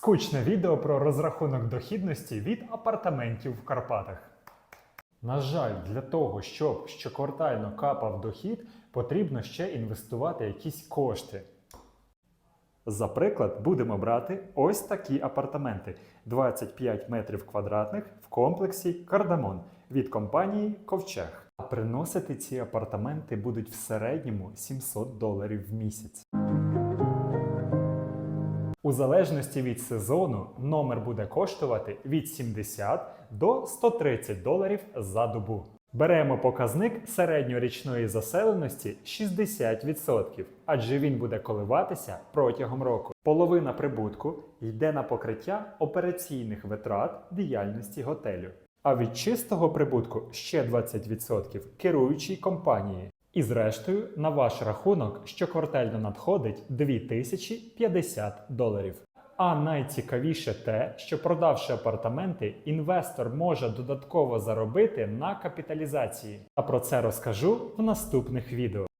Скучне відео про розрахунок дохідності від апартаментів в Карпатах. На жаль, для того, щоб щоквартально капав дохід, потрібно ще інвестувати якісь кошти. За приклад, будемо брати ось такі апартаменти 25 метрів квадратних в комплексі Кардамон від компанії Ковчег. А приносити ці апартаменти будуть в середньому 700 доларів в місяць. У залежності від сезону номер буде коштувати від 70 до 130 доларів за добу. Беремо показник середньорічної заселеності 60%, адже він буде коливатися протягом року. Половина прибутку йде на покриття операційних витрат діяльності готелю. А від чистого прибутку ще 20% керуючій компанії. І зрештою, на ваш рахунок щоквартально надходить 2050 доларів. А найцікавіше те, що продавши апартаменти, інвестор може додатково заробити на капіталізації. А про це розкажу в наступних відео.